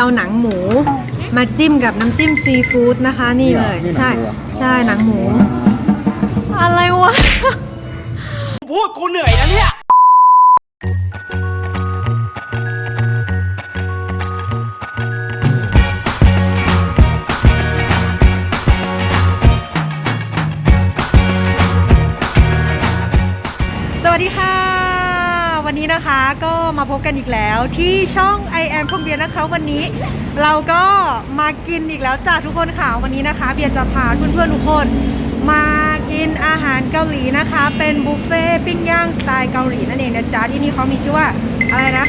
เอาหนังหมูมาจิ้มกับน้ำจิ้มซีฟู้ดนะคะ นี่เลยนี่หนังใช่หมูเหรอใช่หนังหมู อะไรวะ พูดกูเหนื่อยนะเนี่ย มาพบกันอีกแล้วที่ช่อง I am พงเบียร์นะคะวันนี้เราก็มากินอีกแล้วจ้าทุกคนค่ะวันนี้นะคะ เบียร์จะพาเพื่อนๆทุกคน มากินอาหารเกาหลีนะคะ เป็นบุฟเฟ่ปิ้งย่างสไตล์เกาหลีนั่นเองนะจ๊ะที่นี่เขามีชื่อว่าอะไรนะ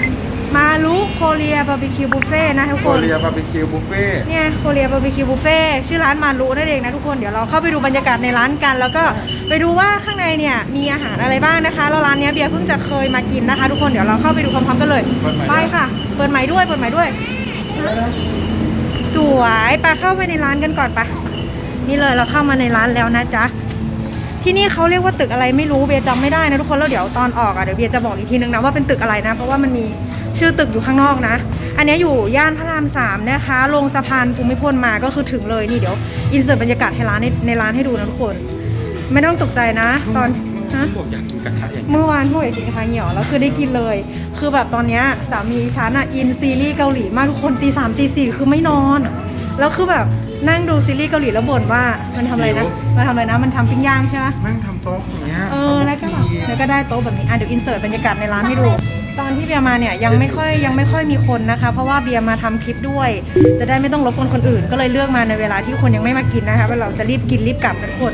มาลุโคเรียบาร์บีคิวบุฟเฟ่นะทุกโคคนเรียบาร์บีคิวบุฟเฟ่ต์เนี่ยโคเรียบาร์บีคิวบุฟเฟ่ชื่อร้านมารุนั่นเองนะทุกคนเดี๋ยวเราเข้าไปดูบรรยากาศในร้านกัน แล้วก็ไปดูว่าข้างในเนี่ยมีอาหารอะไรบ้างนะคะแล้วร้านเนี้ยเบียร์เพิ่งจะเคยมากินนะคะ ทุกคนเดี๋ยวเราเข้าไปดูพร้อมๆกันเลยไปค่ะ เปิดใหม่ด้วยเปิดใหม่ด้วย สวยไปเข้าไปในร้านกันก่อนไปะนี่เลยเราเข้ามาในร้านแล้วนะจ๊ะ ที่นี่เขาเรียกว่าตึกอะไรไม่รู้เบียร์จำไม่ได้นะทุกคนแล้วเดี๋ยวตอนออกอะเดี๋ยวเบียร์จะบอกอีกทีนึงนะว่าเป็นตึกอะไรนะ เพราะว่ามันมี ชื่อตึกอยู่ข้างนอกนะ อันเนี้ยอยู่ย่านพระรามสามนะคะ ลงสะพานภูมิพลมาก็คือถึงเลยนี่เดี๋ยวอินเสิร์ตบรรยากาศให้ร้านในในร้านให้ดูนะทุกคน ไม่ต้องตกใจนะ ตอนฮะ บอกอยากกินกระทะอย่างเมื่อวานพวกอยากกินกระทะเหี่ยวแล้วคือได้กินเลย คือแบบตอนเนี้ยสามีฉันอะอินซีรีส์เกาหลีมากทุกคนตีสามตีสี่คือไม่นอน แล้วคือแบบนั่งดูซีรีส์เกาหลีแล้วบ่นว่ามันทำอะไรนะมันทำอะไรนะมันทำปิ้งย่างใช่ไหมแม่งทำโต๊ะอย่างเงี้ยเออแล้วก็แบบแล้วก็ได้โต๊ะแบบนี้อะเดี๋ยวอินเสิร์ตบรรยากาศในร้านให้ดู ตอนที่เบียร์มาเนี่ยยังไม่ค่อยยังไม่ค่อยมีคนนะคะ เพราะว่าเบียร์มาทำคลิปด้วย จะได้ไม่ต้องรบกวนคนอื่น ก็เลยเลือกมาในเวลาที่คนยังไม่มากินนะคะว่าเราจะรีบกินรีบกลับกันทุกคน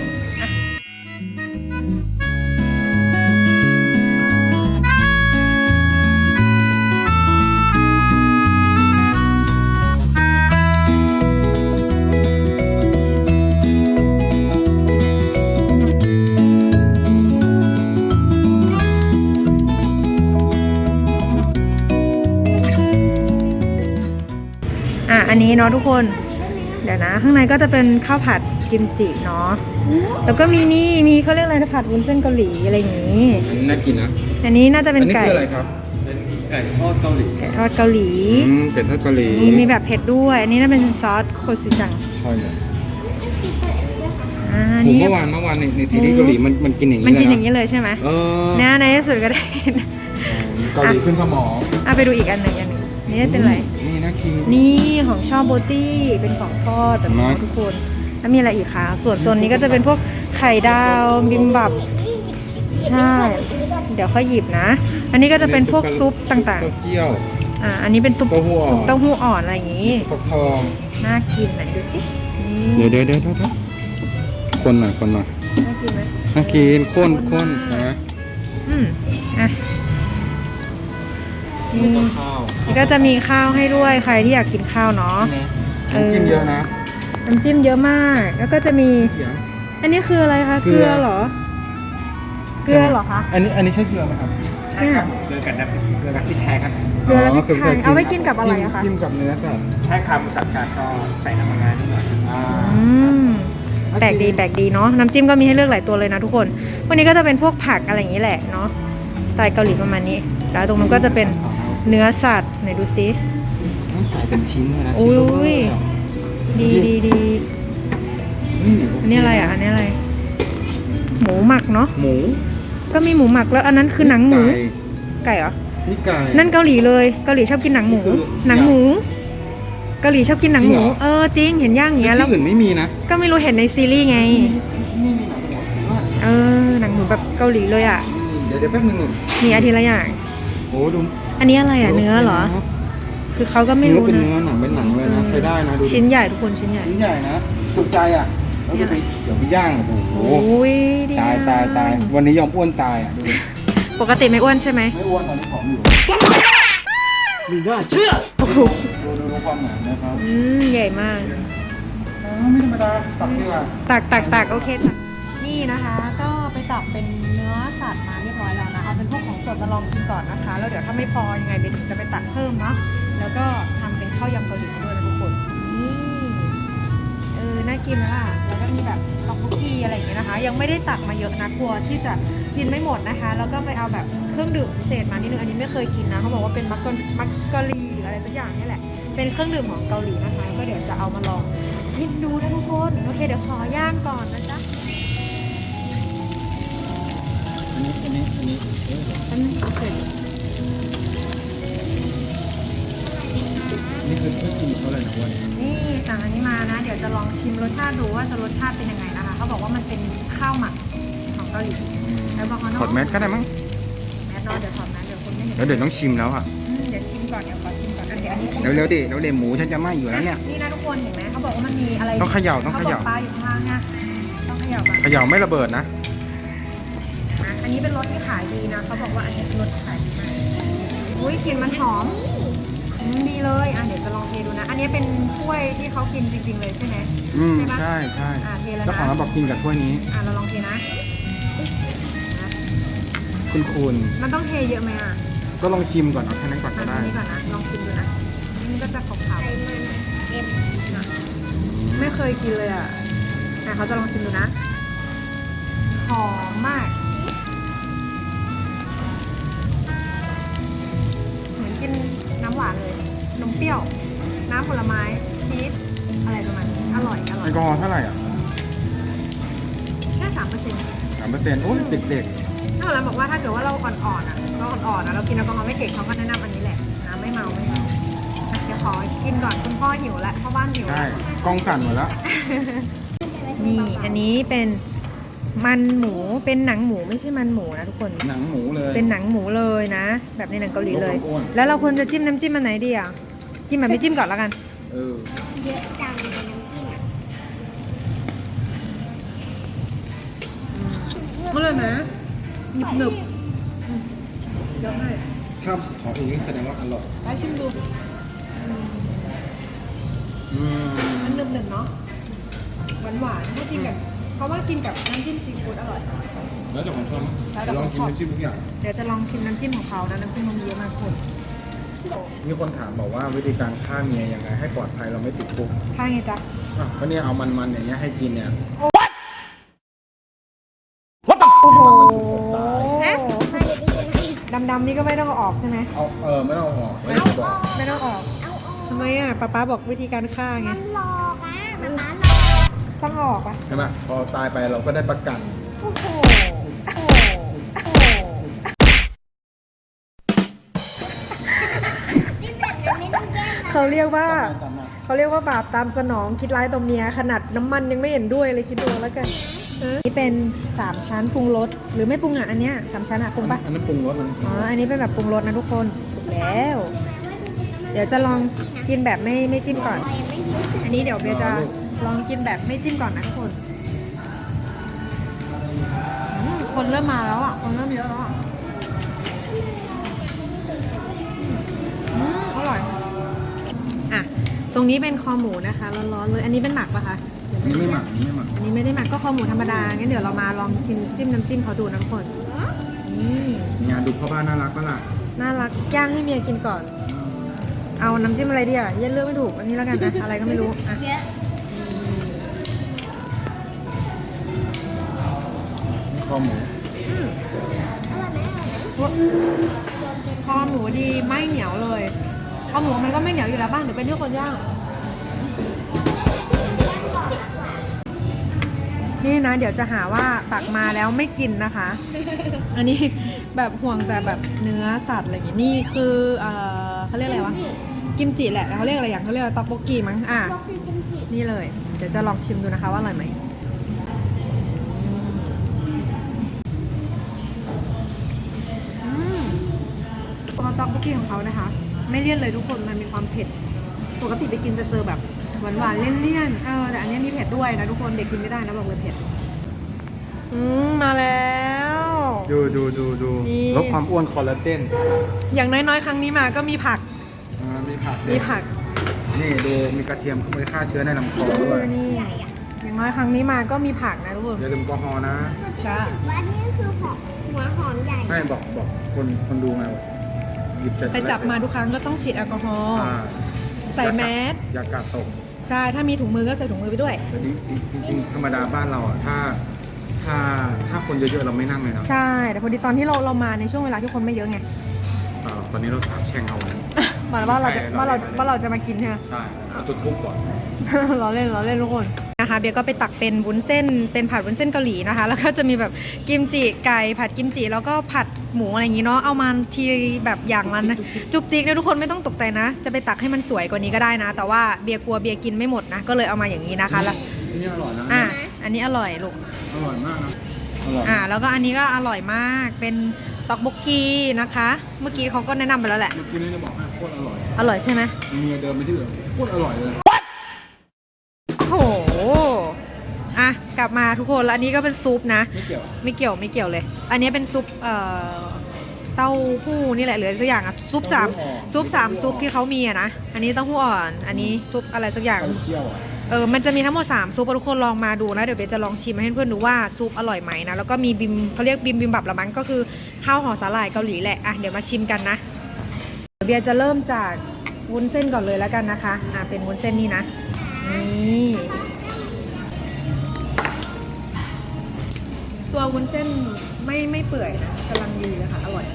อะอันนี้เนาะทุกคน เดี๋ยวนะ ข้างในก็จะเป็นข้าวผัดกิมจิเนาะ แล้วก็มีนี่ มีเขาเรียกอะไรนะผัดวุ้นเส้นเกาหลีอะไรอย่างงี้ อันนี้น่ากินนะ อันนี้น่าจะเป็นอันนี้ไก่คืออะไรครับ เป็นไก่ทอดเกาหลี ไก่ทอดเกาหลี อืมเป็ดทอดเกาหลีมีมีแบบเผ็ดด้วย อันนี้น่าเป็นซอสโคชูจัง ใช่เลยอ่าผมนี่เมื่อวานเมื่อวานในในซีรีส์เกาหลีมันมันกินอย่างมันนี้กินเลยอย่างนี้เลยใช่ไหมเออเนี่ยในที่สุดก็ได้เกาหลีขึ้นสมองอะไปดูอีกอันหนึ่งอันหนึงนี่เป็นอะไรนี่น่ากิน นี่ของชอบโบตี้เป็นของทอดแบบนี้เห็นไหมทุกคนแล้วมีอะไรอีกคะส่วนโซนนี้ก็จะเป็นพวกไข่ดาวบิมบับ ใช่ เดี๋ยวค่อยหยิบนะ อันนี้ก็จะเป็นพวกซุปต่างเต้าเจี้ยว ๆ อ่า อันนี้เป็นซุปเต้าหู้อ่อน ซุปเต้าหู้อ่อนอะไรอย่างนี้ ฟักทองน่ากินไหนดูสินี่เดี๋ยวเดี๋ยวเดี๋ยวเดี๋ยวคนหน่อยคนหน่อยน่ากินไหม น่ากินข้นข้นข้นมากนะอืมอะ นี่ข้าวนี่ก็จะมีข้าวให้ด้วยใครที่อยากกินข้าวเนาะ เออ น้ำจิ้มเยอะนะน้ำจิ้มเยอะมาก แล้วก็จะมีเขียว อันนี้คืออะไรคะ เกเกลืลือ อเหรอ เกลือเหรอคะ อันนี้อันนี้ใช่เกลือไหมครับใช่ครับเกลือกับน้ำเกลือกับพริกแทงครับ เกลือและพริกคือไทยเอาไว้กินกับอะไรอะคะ จิ้มกับเนื้อสัตว์ใช้คำสัตว์การก็ใส่น้ำมันงานิดหน่อยอ่าอืม แปลกดีแปลกดีเนาะ น้ำจิ้มก็มีให้เลือกหลายตัวเลยนะทุกคน วันนี้ก็จะเป็นพวกผักอะไรอย่างนี้แหละเนาะ สไตล์เกาหลีประมาณนี้ แล้วตรงนู้นก็จะเป็น เนื้อสัตว์ไหนดูซิต้องขายเป็นชิ้นเลยนะอุ้ยชิ้นเบอร์เบอร์อะดีดีดีนี่อันนี้อะไรอะอันนี้อะไร หมูหมักเนาะหมู ก็มีหมูหมักแล้วอันนั้นคือหนังหมูไก่ไก่เหรอนี่ไก่นั่นเกาหลีเลยเกาหลีชอบกินหนังหมูนี่คือหนังหมูเกาหลีชอบกินหนังหมูจริงเหรอเออจริงเห็นย่างอย่างเงี้ยแล้วที่อื่นไม่มีนะก็ไม่รู้เห็นในซีรีส์ไงนี่มีหนังหมูถือว่าเออหนังหมูแบบเกาหลีเลยอะเดี๋ยวเดี๋ยวแป๊บนึงหนึ่งมีอาทิตย์ละอย่างโอ้ดู อันนี้อะไรอะเนื้อเหรอ คือเขาก็ไม่เนื้อรู้เป็นนะเนื้อหนังเป็นหนังเลยนะใช้ได้นะดูดิชิ้นใหญ่ทุกคนชิ้นใหญ่ชิ้นใหญ่นะถูกใจอะแล้วเดี๋ยวไปเดี๋ยวไปย่างโอ้โหโอ้ยดีตายตายตายวันนี้ยอมอ้วนตายอะดูดิปกติไม่อ้วนใช่ไหมไม่อ้วนตอนนี้ผอมอยู่มีน่าเชื่อโอ้โหดูดูดูความหนานะครับอืมใหญ่มากอ๋อไม่ธรรมดาตักดีกว่าตักตักตักโอเคตักนี่นะคะก็ ไปตักเป็นเนื้อสัตว์มาเรียบร้อยแล้วนะเอาเป็นพวกของสดมาลองกินก่อนนะคะ แล้วเดี๋ยวถ้าไม่พอยังไงเดี๋ยวถึงจะไปตักเพิ่มนะแล้วก็ทำเป็นข้าวยำเกาหลีด้วยนะทุกคนนี่เออน่ากินไหมล่ะแล้วก็มีแบบท็อกโบกี้อะไรอย่างเงี้ยนะคะ ยังไม่ได้ตักมาเยอะนะกลัวที่จะกินไม่หมดนะคะ แล้วก็ไปเอาแบบเครื่องดื่มพิเศษมานิดนึงอันนี้ไม่เคยกินนะเขาบอกว่าเป็นมักกมักกะลีหรืออะไรสักอย่างนี่แหละเป็นเครื่องดื่มของเกาหลีนะคะ ก็เดี๋ยวจะเอามาลองกินดูนะทุกคนโอเคเดี๋ยวขอย่างก่อนนะจ๊ะ อันนี้ อันนี้ อันนี้เอ๊ะอันนี้โอเคนี่คือเครื่องกินเขาเลยนะวันนี่สั่งอันนี้มานะ เดี๋ยวจะลองชิมรสชาติดูว่าจะรสชาติเป็นยังไงนะคะ เขาบอกว่ามันเป็นข้าวหมักของเกาหลีแล้วบอกเขาเนอะถอดแมสก็ได้มั้งแมสเนาะเดี๋ยวถอดแมสเดี๋ยวคนไม่เห็นแล้วเดี๋ยวต้องชิมแล้วอะเดี๋ยวชิมก่อนเดี๋ยวขอชิมก่อนนะเดี๋ยวอันนี้เร็วๆดิเร็วๆหมูฉันจะไหม้อยู่แล้วเนี่ย นี่นะทุกคนเห็นไหมเขาบอกว่ามันมีอะไร ต้องเขย่าต้องเขย่าขบอกปลาอยู่ข้างล่างนะต้องเขย่าก่อนเขย่าไม่ระเบิดนะ นะอันนี้เป็นรสที่ขายดีนะเขาบอกว่าอันนี้รสขายดีมากอุ้ยกลิ่นมันหอมอืมดีเลยอะเดี๋ยวจะลองเทดูนะ อันนี้เป็นถ้วยที่เขากินจริง ๆ เลยใช่ไหมอืมใช่ปะใช่ใช่อะเทแล้วนะเจ้าของร้านบอกกินกับถ้วยนี้ อะเราลองเทนะนะคุณคุณมันต้องเทเยอะไหมอะก็ลองชิมก่อนเอาแค่นั้นก่อนอัก็นได้นี้ก่อนนะลองชิมดูนะอันนี่ก็จะขาวๆเอ็มนะไม่เคยกินเลยอะอะเขาจะลองชิมดูนะ หอมมาก หวานเลยนมเปรี้ยว น้ำผลไม้ชีสอะไรประมาณนี้อร่อยอร่แออยลกอฮอล์เท่าไหร่อะแค่สามเปอร์เซ็นต์สามเปอร์เซ็นต์โอ้ยเด็กถ้าเราบอกว่าถ้าเกิดว่าเราอ่อนๆอะเราอ่อนๆอะเรากินแอลกอฮอล์ไม่เก่งเขาก็แนะนำอันนี้แหละน้ำไม่เมาไม่เมาอะเดี๋ยวขอกินก่อนคุณพ่อหิวแล้วพ่อบ้านหิวๆแล้ใช่วกล้องสั่นหมดแล้ว นี่ อันนี้เป็น มันหมูเป็นหนังหมูไม่ใช่มันหมูนะทุกคน หนังหมูเลยเป็นหนังหมูเลยนะ แบบในหนังเกาหลีเลยลดความอ้วนแล้วเราควรจะจิ้มน้ำจิ้มอันไหนดีอะจิ้มแบบไม่จิ้มก่อนแล้วกัน เออเยอะจังในน้ำจิ้มอะอร่อยไหมหนึบหนึบเยอะมากถ้าของเองนี่แสดงว่าอร่อยไปชิมดูอืมมันหนึบหนึบเนาะหวานหวานๆถ้ากินกับ เพราะว่ากินกับน้ำจิ้มซีฟู้ดอร่อย แล้วเจ้าของชอบไหมแล้วแต่ลองชิมของชอบน้ำจิ้มทุกอย่าง เดี๋ยวจะลองชิมน้ำจิ้มของเขานะน้ำจิ้มมันมีเยอะมากคุณมีคนถามบอกว่าวิธีการฆ่าเมียยังไงให้ปลอดภัยเราไม่ติดคุกข้างไงจ๊ะ อะก็เนี่ยเอามันๆอย่างเงี้ยให้กินเนี่ย โอ้โหมาเดี๋ยวดิฉันกินดำๆนี่ก็ไม่ต้องเอาออกใช่ไหมเอาเออไม่ต้องเอาออกไม่ต้องบอกไม่ต้องออกเอาออกทำไมอะป๊าป๊าบอกวิธีการฆ่าไง มันหลอกอะมันร้านหลอก ต้องเอาออกปะใช่ไหมพอตายไปเราก็ได้ประกัน โอ้โหโอ้โหโอ้โหนี่แบบนั้นไม่ต้องแก้นะเขาเรียกว่าตามมาเขาเรียกว่าบาปตามสนองคิดร้ายต่อเมียขนาดน้ำมันยังไม่เห็นด้วยเลยคิดดูแล้วกันนี่เป็นสามชั้นปรุงรสหรือไม่ปรุงอะอันเนี้ยสามชั้นอะปรุงปะอันนั้นปรุงรสมันอ๋ออันนี้เป็นแบบปรุงรสนะทุกคนถูกแล้ว เดี๋ยวจะลองกินแบบไม่ไม่จิ้มก่อนเรายังไม่รู้สึกอันนี้เดี๋ยวเบียร์จะ ลองกินแบบไม่จิ้มก่อนนะทุกคนอืมคนเริ่มมาแล้วอะ คนเริ่มเยอะแล้วอะอืมอร่อย อะ ตรงนี้เป็นคอหมูนะคะร้อนๆเลย อันนี้เป็นหมักปะคะอันนี้ไม่หมักอันนี้ไม่หมักอันนี้ไม่ได้หมักก็คอหมูธรรมดา งั้นเดี๋ยวเรามาลองจิ้มจิ้มน้ำจิ้มเขาดูนะทุกคนนี่งานดูพ่อบ้านน่ารักก็ล่ะ น่ารัก ย่างให้เมียกินก่อน เอาน้ำจิ้มอะไรดีอะเย็นเลือกไม่ถูก อันนี้แล้วกันนะ อะไรก็ไม่รู้ อะ คอหมูอร่อยไหมอร่อยไหมคอหมูดีไม่เหนียวเลยคอหมูมันก็ไม่เหนียวอยู่แล้วบ้างเดี๋ยวเป็นที่คนย่างนี่นะ เดี๋ยวจะหาว่าตักมาแล้วไม่กินนะคะ อันนี้แบบห่วงแต่แบบเนื้อสัตว์อะไรอย่างงี้นี่คือเอ่อเขาเรียกอะไรวะกิมจิแหละเขาเรียกอะไรอย่างเขาเรียกว่าต็อกโบกีมั้งอะบอกคือกิมจินี่เลย เดี๋ยวจะลองชิมดูนะคะว่าอร่อยไหม ตัวต็อกโบกี้ของเขานะคะ ไม่เลี่ยนเลยทุกคนมันมีความเผ็ดปกติไปกินจะเจอแบบหวานๆเลี่ยนๆเออแต่อันนี้มีเผ็ดด้วยนะทุกคนเด็กกินไม่ได้นะบอกเลยเผ็ดอืมมาแล้ว ดูดูดูดูนี่ ลดความอ้วนคอลลาเจนอย่างน้อยๆ ครั้งนี้มาก็มีผักอ่ามีผักด้วยมีผัก นี่ดูมีกระเทียมเข้าไปฆ่าเชื้อในลำคอด้วยนี่อย่างน้อยครั้งนี้มาก็มีผักนะทุกคนอย่าลืมแอลกอฮอล์นะใช่ว่านี่คือหอมหัวหอมใหญ่ ไม่บอกบอกคนคนดูไงว่าหยิบเสร็จ ไปจับมาทุกครั้งก็ต้องฉีดแอลกอฮอล์อ่าใส่แมสอย่ากาดตกใช่ถ้ามีถุงมือก็ใส่ถุงมือไปด้วยแต่จริงจริงๆธรรมดาบ้านเราอะถ้าถ้าถ้าคนเยอะๆเราไม่นั่งเลยนะใช่ แต่พอดีตอนที่เราเรามาในช่วงเวลาที่คนไม่เยอะไงอ่าตอนนี้เราสาบแช่งเอาไว้เหมือนว่าเราจะใช่ว่าเราเราเล่นว่าเราจะมากินใช่ไหมใช่เอาจุดทุบก่อนเราเล่นเราเล่นทุกคนนะคะเบียร์ก็ไปตักเป็นวุ้นเส้นเป็นผัดวุ้นเส้นเกาหลีนะคะ แล้วก็จะมีแบบกิมจิไก่ผัดกิมจิแล้วก็ผัด หมูอะไรอย่างงี้เนาะเอามาทีแบบอย่างละนะจุกจิกนะทุกคนไม่ต้องตกใจนะ จะไปตักให้มันสวยกว่านี้ก็ได้นะ แต่ว่าเบียร์กลัวเบียร์กินไม่หมดนะ ก็เลยเอามาอย่างนี้นะคะแล้วนี่อร่อยนะอะอันนี้อร่อยลูกอร่อยมากนะอร่อยอ่าแล้วก็อันนี้ก็อร่อยมากเป็นตอกบกกีนะคะ เมื่อกี้เขาก็แนะนำไปแล้วแหละเมื่อกี้นี่จะบอกให้โคตรอร่อยอร่อยใช่ไหมเมียเดินไปที่อื่นโคตรอร่อยเลย บมาทุกคนแล้วอันนี้ก็เป็นซุปนะ ไม่เกี่ยว ไม่เกี่ยวไม่เกี่ยวเลย อันนี้เป็นซุปเอ่อเต้าหู้นี่แหละเหลือสักอย่างอะซุปสามเต้าหู้อ่อน ซุปสามซุปที่เขามีอะนะอันนี้เต้าหู้อ่อน อันนี้ซุปอะไรสักอย่างเต้าหู้เคี่ยวอะเออ มันจะมีทั้งหมด 3 ซุปอะทุกคนลองมาดูนะ เดี๋ยวเบสจะลองชิมให้เพื่อนๆดูว่าซุปอร่อยไหมนะ แล้วก็มีบิมเขาเรียกบิมบิมบับละมั้งก็คือข้าวห่อสาหร่ายเกาหลีแหละ อะ เดี๋ยวมาชิมกันนะ เดี๋ยวเบียร์จะเริ่มจากวุ้นเส้นก่อนเลยแล้วกันนะคะ อะ เป็นวุ้นเส้นนี่นะ นี่ ตัววุ้นเส้นไม่ไม่เปื่อยนะกำลังดีเลยค่ะ อร่อย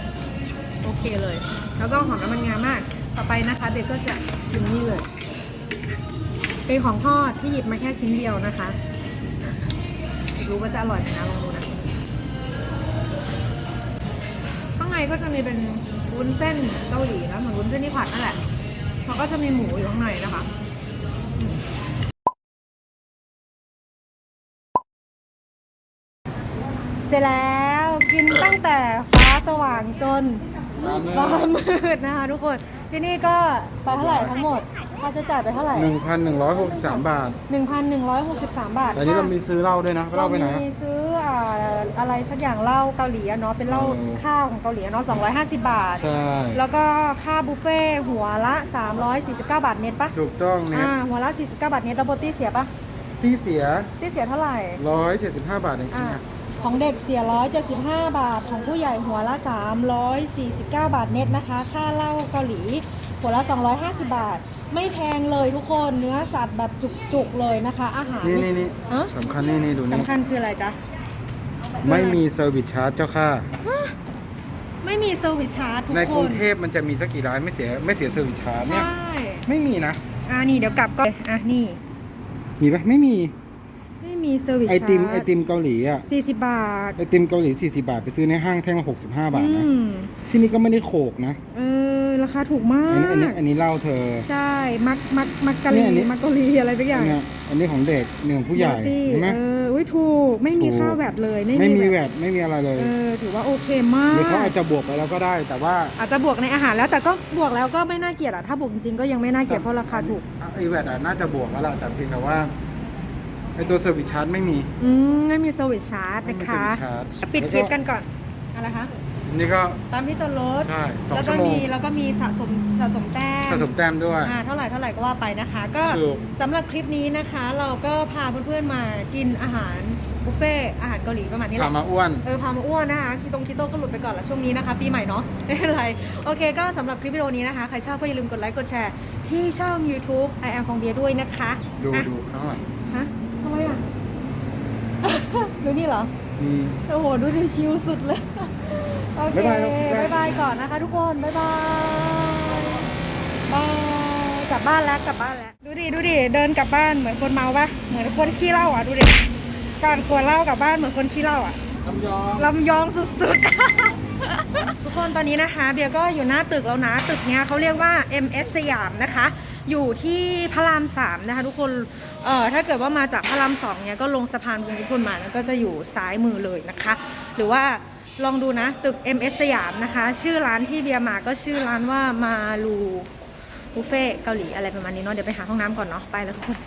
โอเคเลย แล้วก็หอมน้ำมันงามาก ต่อไปนะคะเบสก็จะชิมนี่เลย เป็นของทอดที่หยิบมาแค่ชิ้นเดียวนะคะรู้ว่าจะอร่อยไหมนะลองดูนะข้างในก็จะมีเป็นวุ้นเส้นเกาหลีนะเหมือนวุ้นเส้นที่ผัดนั่นแหละเขาก็จะมีหมูอยู่ข้างในนะคะ สร็จแล้วกินตั้งแต่ฟ้าสว่างจนฟ้ามืดนะคะทุกคนที่นี่ก็ไปเท่าไหร่ทั้งหมดค่าใช้จ่ายไปเท่าไหร่หนึ่งพันหนึ่งร้อยหกสิบสามบาท1,163บาทแต่อันนี้เรามีซื้อเหล้าด้วยนะเหล้าไปไหนเราอะมีซื้ออ่าอะไรสักอย่างเหล้าเกาหลีอะเนาะเป็นเหล้าเออข้าวของเกาหลีอะเนาะ250บาทใช่แล้วก็ค่าบุฟเฟ่ต์หัวละ349บาทเน็ตปะถูกต้องเนี่ยอ่าหัวละ49บาทเน็ตแล้วโบตี้เสียปะที่เสียตี้เสียเท่าไหร่ร้อยเจ็ดสิบห้าบาทเองอ่านะ ของเด็กเสีย175 บาท ของผู้ใหญ่หัวละ 349 บาทเน็ตนะคะ ค่าเหล้าเกาหลี หัวละ 250 บาท ไม่แพงเลยทุกคนเนื้อสัตว์แบบจุกๆเลยนะคะ อาหารนี่นี่นี่อะสำคัญนี่นี่ดูนี่ สำคัญคืออะไรจ๊ะ ไม่มีเซอร์วิสชาร์จเจ้าค่ะ ไม่มีเซอร์วิสชาร์จทุกในคกรุนงเทพมันจะมีสักกี่ร้านไม่เสียไม่เสียเซอร์วิสชาร์จใชเนี่ย่ไม่มีนะ อ่านี่เดี๋ยวกลับก็อะนี่ มีปะไม่มีไม่มีเซอร์วิสไอชาร์จติมไอติมเกาหลีอะสี่สิบบาท ไอติมเกาหลี 40 บาท ไปซื้อในห้างแท่งละ65 บาทนะ อืม ที่นี่ก็ไม่ได้โขกนะ เออ ราคาถูกมาอันนี้อันนี้ก อันนี้เหล้าเธอ ใช่ มักมักมักกะเนี่ลียอันนี้ มักกะลีอะไรทุกอย่างอันเนี้ยอันนี้ของเด็กหนึ่งของผู้ใหญ่ตี้เห็นไหม เอออุ้ยถูก ไม่มีถูกค่าแวดเลย ไม่มีแวแวดดไม่มีอะไรเลยเออถือว่าโอเคมากหรือเขาอาจจะบวกไปแล้วก็ได้ แต่ว่าอาจจะบวกในอาหารแล้วแต่ก็บวกแล้วก็ไม่น่าเกลียดอะถ้าบวกจริงๆก็ยังไม่น่าเกลียดเพราะราคาถูก ไอแวดอะน่าจะบวกแล้วล่ะแต่เพียงแต่ว่า ไอตัวเซอร์วิสชาร์จไม่มี อืมไม่มีเซอร์วิสชาร์จไม่นะมีคะ service charge ปิดคลิปกันก่อนอะไรคะ นี่ก็ ตามที่จอดรถ ใช่สองแล้วชั่ก็วโมง มีแล้วก็มีสะสมสะสมแต้มสะสมแต้มด้วย อ่าเท่าไหร่เท่าไหร่ก็ว่าไปนะคะ ก็ถูก สำหรับคลิปนี้นะคะ เราก็พาเพื่อนๆมากินอาหารบุฟเฟ่ต์อาหารเกาหลีประมาณนี้แหพาละมาอ้วน เออพามาอ้วนนะคะคีตงคีโต้ก็หลุดไปก่อนละช่วงนี้นะคะ ปีใหม่เนาะไม่เป็นไร โอเคก็สำหรับคลิปวิดีโอนี้นะคะ ใครชอบก็อย่าลืมกดไลค์กดแชร์ที่ช่อง YouTube I am ของเบียร์ด้วยนะคะดูอะดูข้างหลังฮะ ทำไมอะ ดูนี่เหรอ อืม โอ้โห ดูดิชิลสุดเลย โอเค บ๊ายบายครับบ๊ายบายก่อนนะคะทุกคน บ๊ายบาย บาย กลับบ้านแล้วกลับบ้านแล้ว ดูดิ ดูดิ เดินกลับบ้านเหมือนคนเมาปะเหมือนคนขี้เหล้าอะ ดูดิ ก่อนขวดเหล้ากลับบ้านเหมือนคนขี้เหล้าอะ ลำยอง ลำยองสุดๆ ทุกคนตอนนี้นะคะ เบียร์ก็อยู่หน้าตึกแล้วนะ ตึกเนี้ยเขาเรียกว่า MS สยามนะคะ อยู่ที่พระรามสามนะคะทุกคนเอ่อถ้าเกิดว่ามาจากพระรามสองเนี่ยก็ลงสะพานภูมิพลมาแล้วก็จะอยู่ซ้ายมือเลยนะคะ หรือว่าลองดูนะ ตึก MS สยามนะคะ ชื่อร้านที่เบียร์มาก็ชื่อร้านว่ามาลูบุฟเฟ่เกาหลีอะไรประมาณนี้เนาะเดี๋ยวไปหาห้องน้ำก่อนเนาะไปแล้วทุกคน